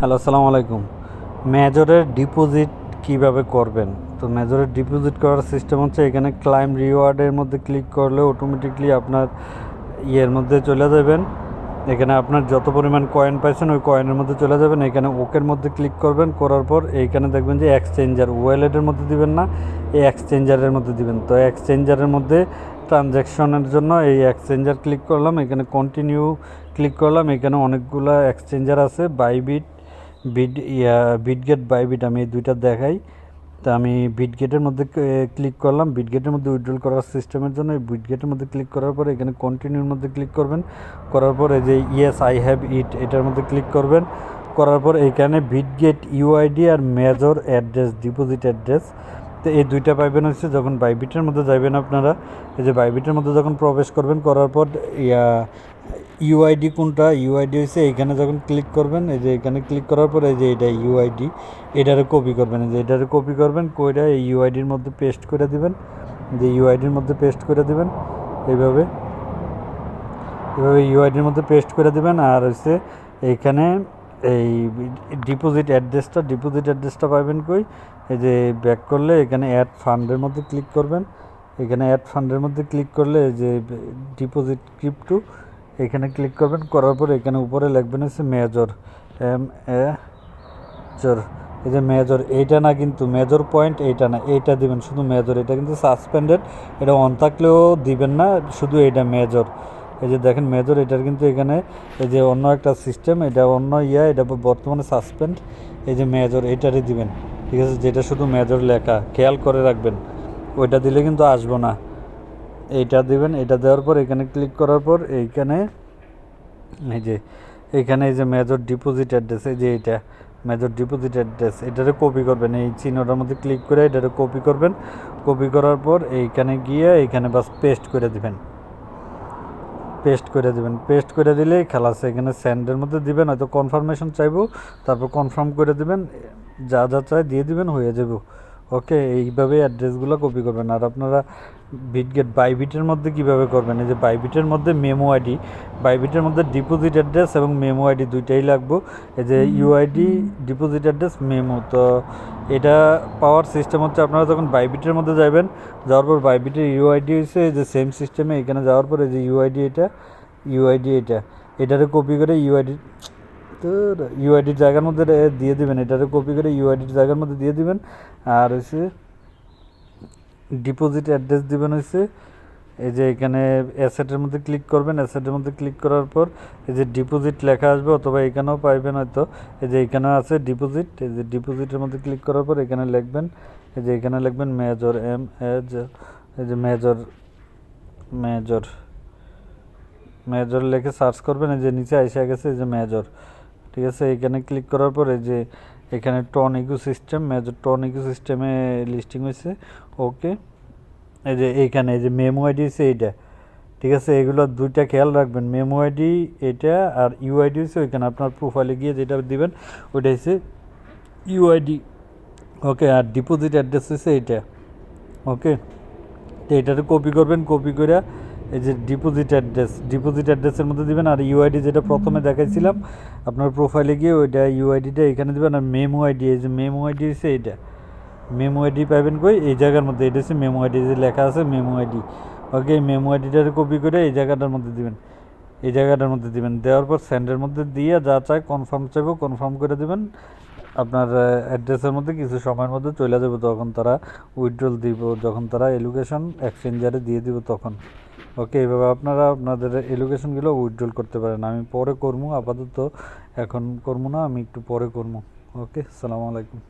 Hello, আসসালামু আলাইকুম। মেজরের deposit কীভাবে করবেন? তো মেজরের ডিপোজিট করার সিস্টেম হচ্ছে এখানে ক্লাইম রিওয়ার্ডের মধ্যে ক্লিক করলে অটোমেটিকলি আপনার ইয়ের মধ্যে চলে যাবেন। এখানে আপনার যত পরিমাণ কয়েন পাইছেন, ওই কয়েনের মধ্যে চলে যাবেন। এখানে ওকের মধ্যে ক্লিক করবেন। করার পর এইখানে দেখবেন যে এক্সচেঞ্জার ওয়ালেটের মধ্যে দিবেন না, এই এক্সচেঞ্জারের মধ্যে দিবেন। তো এক্সচেঞ্জারের মধ্যে ট্রানজ্যাকশনের জন্য এই এক্সচেঞ্জার ক্লিক করলাম। এখানে কন্টিনিউ ক্লিক করলাম। এখানে অনেকগুলো এক্সচেঞ্জার আছে বাইবিট বিট ইয়া বিটগেট বাইবিট আমি এই দুইটা দেখাই। তা আমি বিটগেটের মধ্যে ক্লিক করলাম। বিটগেটের মধ্যে উইথড্রল করার সিস্টেমের জন্য এই বিটগেটের মধ্যে ক্লিক করার পর এখানে কন্টিনিউর মধ্যে ক্লিক করবেন। করার পর যে ইয়েস আই হ্যাভ ইট এটার মধ্যে ক্লিক করবেন। করার পর এখানে বিটগেট ইউআইডি আর মেজর অ্যাড্রেস ডিপোজিট অ্যাড্রেস তো এই দুইটা পাইবেন হচ্ছে যখন বাইবিটের মধ্যে যাবেন আপনারা। এই যে বাইবিটের মধ্যে যখন প্রবেশ করবেন, করার পর ইয়া ইউআইডি কোনটা? ইউআইডি হচ্ছে এইখানে যখন ক্লিক করবেন, এই যে এখানে ক্লিক করার পরে এই যে এটা ইউআইডি এটারে কপি করবেন। যে এটারে কপি করবেন, কইরা এই ইউআইডির মধ্যে পেস্ট করে দিবেন। যে ইউআইডির মধ্যে পেস্ট করে দিবেন, এইভাবে। এভাবে ইউআইডির মধ্যে পেস্ট করে দিবেন, আর হচ্ছে এইখানে এই ডিপোজিট অ্যাড্রেসটা ডিপোজিট অ্যাড্রেসটা পাবেন কই? এই যে ব্যাক করলে এখানে অ্যাড ফান্ডের মধ্যে ক্লিক করবেন। এখানে অ্যাড ফান্ডের মধ্যে ক্লিক করলে যে ডিপোজিট ক্রিপ্টো এখানে ক্লিক করবেন, করার পর এখানে উপরে লিখবেন হচ্ছে মেজর এম এ জর এই যে মেজর এইটা না কিন্তু মেজর পয়েন্ট এইটা না, এইটা দিবেন। শুধু মেজর এটা কিন্তু সাসপেন্ডেড এটা অন থাকলেও দিবেন না, শুধু এইটা মেজর এই যে দেখেন মেজর এটার কিন্তু এখানে এই যে অন্য একটা সিস্টেম এটা অন্য ইয়া, এটা বর্তমানে সাসপেন্ড এই যে মেজর এইটারই দিবেন। ঠিক আছে, যেটা শুধু মেজর লেখা, খেয়াল করে রাখবেন। ওইটা দিলে কিন্তু আসব না। এইটা দিবেন এটা দেওয়ার পর এখানে ক্লিক করার পর এইখানে এই যে, এইখানে এই যে মেজর ডিপোজিট অ্যাড্রেস এই যে এইটা মেজর ডিপোজিট অ্যাড্রেস এটারে কপি করবেন। এই চিহ্নটার মধ্যে ক্লিক করে এটারে কপি করবেন। কপি করার পর এইখানে গিয়ে এইখানে বাস পেস্ট করে দিবেন। পেস্ট করে দিবেন। পেস্ট করে দিলেই খেলাস, এখানে স্যান্ডের মধ্যে দিবেন, হয়তো কনফার্মেশন চাইব, তারপর কনফার্ম করে দিবেন, যা যা চাই দিয়ে দিবেন, হয়ে যাবে ওকে এইভাবে অ্যাড্রেসগুলো কপি করবেন। আর আপনারা বিটগেট বাইবিটের মধ্যে কীভাবে করবেন? এই যে বাইবিটের মধ্যে মেমো আইডি বাইবিটের মধ্যে ডিপোজিট অ্যাড্রেস এবং মেমো আইডি দুইটাই লাগবো। এই যে ইউআইডি ডিপোজিট অ্যাড্রেস মেমো তো এটা পাওয়ার সিস্টেম হচ্ছে আপনারা যখন বাইবিটের মধ্যে যাবেন যাওয়ার পর বাইবিটের ইউআইডি হয়েছে এই যে সেম সিস্টেমে এখানে যাওয়ার পর এই যে ইউআইডি এটা ইউআইডি এটা এটারে কপি করে ইউআইডি তো ইউআইডির জায়গার মধ্যে দিয়ে দিবেন। এটারে কপি করে ইউআইডির জায়গার মধ্যে দিয়ে দিবেন। আর হচ্ছে ডিপোজিট অ্যাড্রেস দিবেন হচ্ছে এই যে এখানে অ্যাসেটের মধ্যে ক্লিক করবেন। অ্যাসেটের মধ্যে ক্লিক করার পর, এই যে ডিপোজিট লেখা আসবে, অথবা এখানেও পাইবেন হয়তো। এই যে এখানে আছে ডিপোজিট এই যে ডিপোজিটের মধ্যে ক্লিক করার পর এখানে লিখবেন, এই যে এখানে লিখবেন মেজর এম এজ এই যে মেজর মেজর মেজর লিখে সার্চ করবেন। এই যে নিচে এসে গেছে, এই যে মেজর ঠিক আছে, এখানে ক্লিক করার পরে যে এখানে ton ecosystem major ton ইকো সিস্টেমে লিস্টিং হয়েছে ওকে এই যে এইখানে এই যে মেমো আইডি হচ্ছে এইটা, ঠিক আছে? এগুলো দুইটা খেয়াল রাখবেন মেমো আইডি এটা আর ইউআইডি হচ্ছে ওইখানে, আপনার প্রোফাইলে গিয়ে যেটা দিবেন, ওইটা হচ্ছে ইউআইডি ওকে আর ডিপোজিট অ্যাড্রেস হচ্ছে এইটা ওকে তো এটাতে কপি করবেন কপি করে এই যে ডিপোজিট অ্যাড্রেস ডিপোজিট অ্যাড্রেসের মধ্যে দিবেন আর ইউআইডি যেটা প্রথমে দেখাইছিলাম, আপনার প্রোফাইলে গিয়ে ওইটা ইউআইডিটা এখানে দিবেন আর মেমো আইডি এই যে মেমো আইডি হচ্ছে এইটা। মেমো আইডি পাবেন কই? এই জায়গার মধ্যে, এটা হচ্ছে মেমো আইডি যে লেখা আছে মেমো আইডি ওকে এই মেমো আইডিটার কপি করে এই জায়গাটার মধ্যে দিবেন। এই জায়গাটার মধ্যে দিবেন। দেওয়ার পর স্যান্ডের মধ্যে দিয়ে যা চায় কনফার্ম চাইব কনফার্ম করে দিবেন। আপনার অ্যাড্রেসের মধ্যে কিছু সময়ের মধ্যে চলে যাবে তখন তারা উইথড্রল দিব, যখন তারা এলুকেশন এক্সচেঞ্জারে দিয়ে দিব তখন। ওকে এইভাবে আপনারা আপনাদের এলোকেশনগুলো উইথড্রল করতে পারেন। আমি পরে করব আপাতত এখন করব না, আমি একটু পরে করব ওকে, সালামু আলাইকুম।